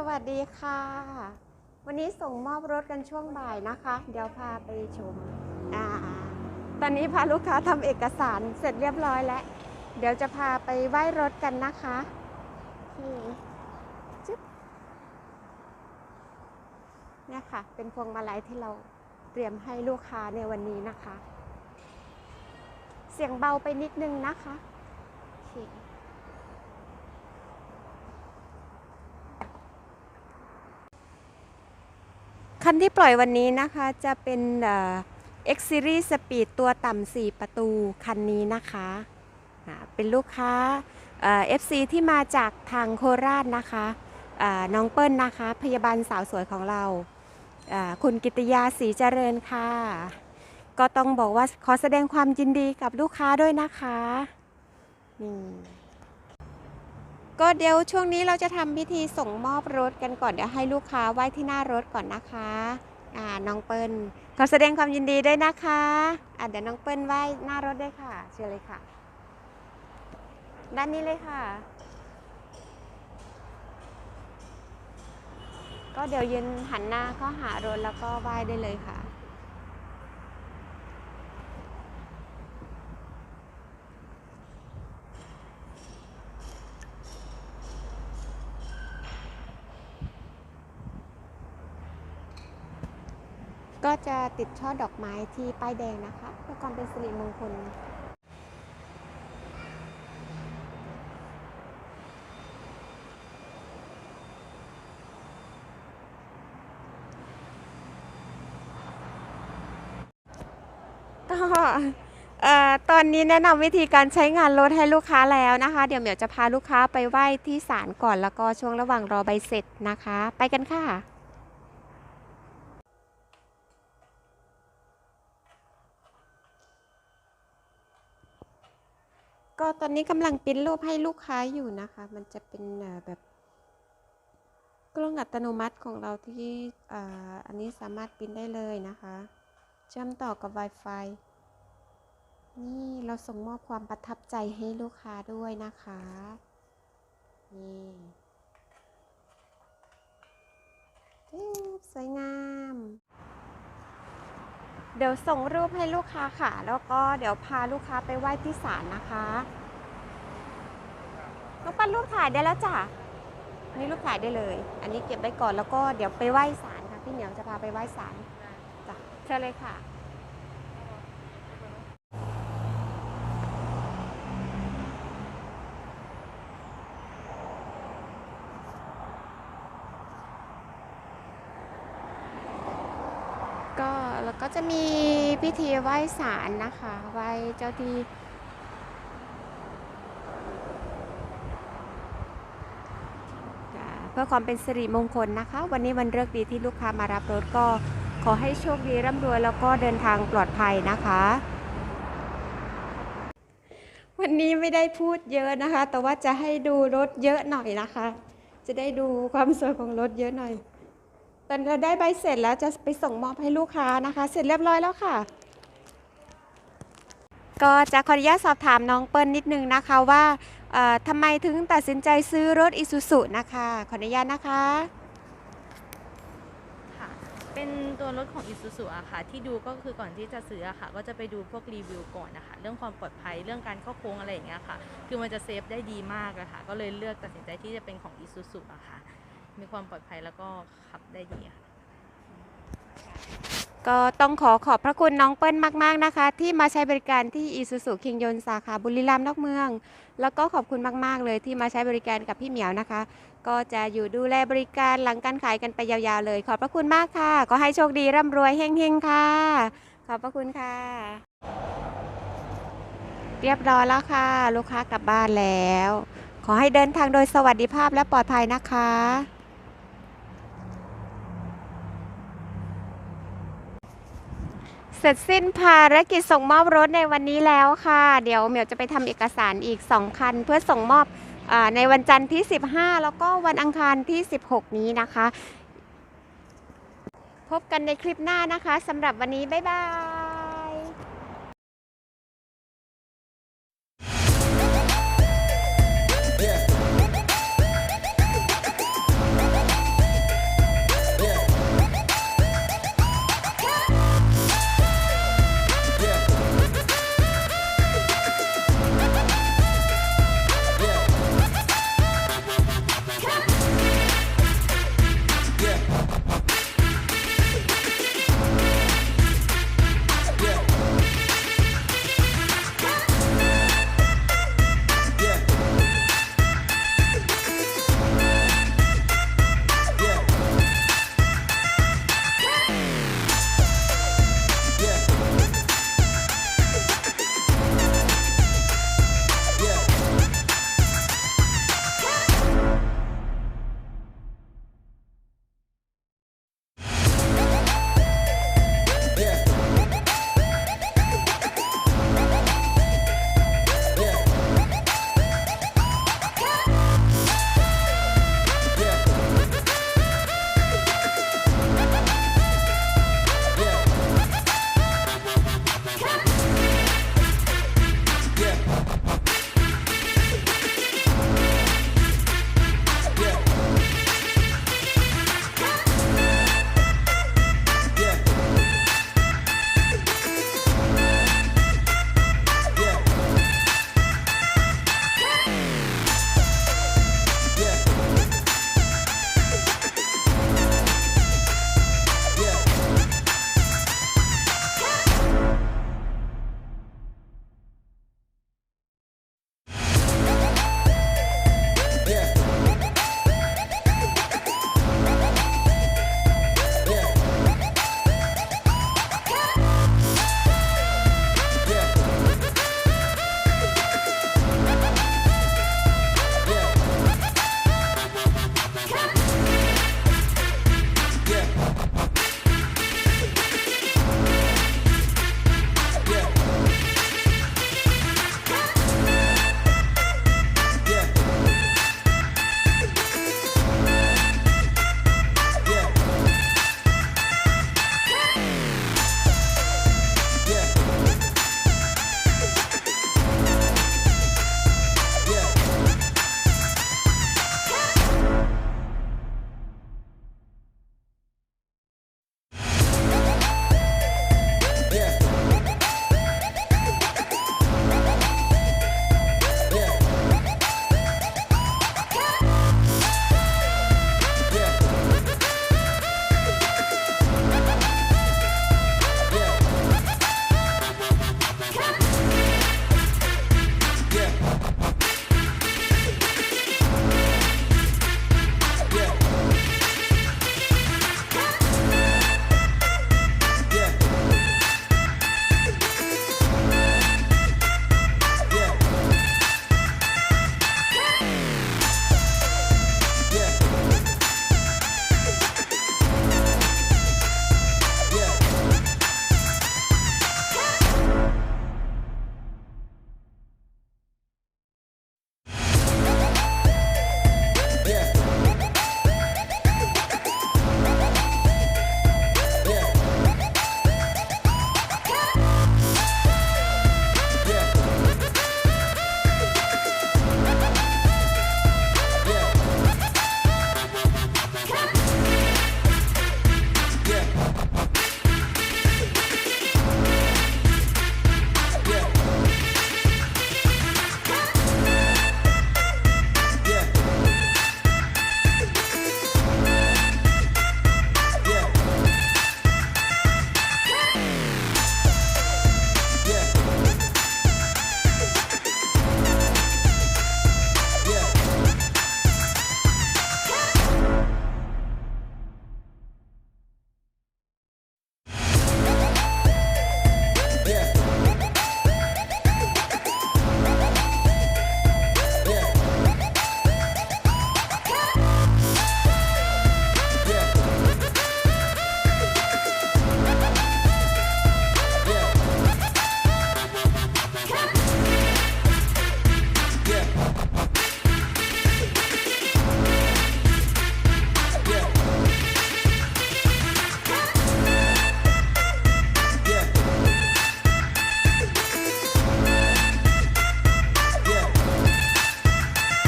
สวัสดีค่ะ วันนี้ส่งมอบรถกันช่วงบ่ายนะคะ เดี๋ยวพาไปชมอ่าตอนนี้พาลูกค้าทำเอกสารเสร็จเรียบร้อยแล้ว เดี๋ยวจะพาไปไหว้รถกันนะคะจึ๊บเนี่ยค่ะ เป็นพวงมาลัยที่เราเตรียมให้ลูกค้าในวันนี้นะคะ เสียงเบาไปนิดนึงนะคะโอเค คันที่ปล่อยวันนี้นะคะจะเป็นเอ่อ X Series Speed ตัวต่ำ4ประตูคันนี้นะคะเป็นลูกค้าเอ่อ FC ที่มาจากทางโคราชนะคะน้องเปิ้ลนะคะ พยาบาลสาวสวยของเราอ่าคุณกิตยาศรีเจริญค่ะ ก็ต้องบอกว่าขอแสดงความยินดีกับลูกค้าด้วยนะคะนี่ ก็เดี๋ยวช่วงนี้เราจะทำพิธีส่งมอบรถกันก่อนเดี๋ยวให้ลูกค้าไหว้ที่หน้ารถก่อนนะคะอ่าน้องเปิ้ลขอแสดงความยินดีด้วยนะคะอ่าเดี๋ยวน้องเปิ้ลไหว้หน้ารถด้วยค่ะ เชิญเลยค่ะ ด้านนี้เลยค่ะ ก็เดี๋ยวยืนหันหน้าเข้าหารถแล้วก็ไหว้ได้เลยค่ะ ก็จะติดช่อดอกไม้ที่ป้ายแดงนะคะเพื่อความเป็นสิริมงคลก็เอ่อตอนนี้แนะนำวิธีการใช้งานรถให้ลูกค้าแล้วนะคะ เดี๋ยวเหมียวจะพาลูกค้าไปไหว้ที่ศาลก่อนแล้วก็ช่วงระหว่างรอใบเสร็จนะคะ ไปกันค่ะ ก็ตอนนี้กำลังปิ้นรูปให้ลูกค้าอยู่นะคะ มันจะเป็นแบบกล้องอัตโนมัติของเราที่อ,อันนี้สามารถปิ้นได้เลยนะคะ เชื่อมต่อกับ Wi-Fi นี่เราส่งมอบความประทับใจให้ลูกค้าด้วยนะคะ นี่จึ๊บสวยงาม เดี๋ยวส่งรูปให้ลูกค้าค่ะ แล้วก็เดี๋ยวพาลูกค้าไปไหว้ที่ศาลนะคะน้องปั้นรูปถ่ายได้แล้วจ้ะนี่รูปถ่ายได้เลย อันนี้เก็บไว้ก่อนแล้วก็เดี๋ยวไปไหว้ศาลค่ะพี่เหนียวจะพาไปไหว้ศาลจ้ะเชิญเลยค่ะ ก็จะมีพิธีไหว้ศาลนะคะ ไหว้เจ้าที่ เพื่อความเป็นสิริมงคลนะคะ วันนี้วันเลิกดีที่ลูกค้ามารับรถก็ขอให้โชคดีร่ำรวยแล้วก็เดินทางปลอดภัยนะคะ วันนี้ไม่ได้พูดเยอะนะคะ แต่ว่าจะให้ดูรถเยอะหน่อยนะคะ จะได้ดูความสวยของรถเยอะหน่อย ตอนเราได้ใบเสร็จแล้วจะไปส่งมอบให้ลูกค้านะคะ เสร็จเรียบร้อยแล้วค่ะ ก็จะขออนุญาตสอบถามน้องเปิ้ลนิดนึงนะคะว่าเอ่อทำไมถึงตัดสินใจซื้อรถอิซูซุนะคะ ขออนุญาตนะคะค่ะเป็นตัวรถของ Isuzu อะค่ะที่ดูก็คือก่อนที่จะซื้ออะค่ะ ก็จะไปดูพวกรีวิวก่อนนะคะเรื่องความปลอดภัยเรื่องการเข้าโค้งอะไรอย่างเงี้ยค่ะ คือมันจะเซฟได้ดีมากเลยค่ะ ก็เลยเลือกตัดสินใจที่จะเป็นของ Isuzu อะค่ะ มีความปลอดภัยแล้วก็ขับได้ดีค่ะ ก็ต้องขอขอบพระคุณน้องเปิ้ลมาก ๆ นะคะ ที่มาใช้บริการที่อีซูซูคิงยนสาขาบุรีรัมย์นอกเมือง แล้วก็ขอบคุณมาก ๆ เลยที่มาใช้บริการกับพี่เหมียวนะคะ ก็จะอยู่ดูแลบริการหลังการขายกันไปยาวๆเลย ขอบพระคุณมากค่ะ ก็ให้โชคดีร่ำรวยเฮงๆค่ะ ขอบพระคุณค่ะ เรียบร้อยแล้วค่ะ ลูกค้ากลับบ้านแล้ว ขอให้เดินทางโดยสวัสดิภาพและปลอดภัยนะคะ เสร็จสิ้นภารกิจส่งมอบรถในวันนี้แล้วค่ะ เดี๋ยวเหมียวจะไปทำเอกสารอีก 2 คัน เพื่อส่งมอบอในวันจันทร์ที่ 15 แล้วก็วันอังคารที่ 16 นี้นะคะ พบกันในคลิปหน้านะคะสำหรับวันนี้ บ๊ายบาย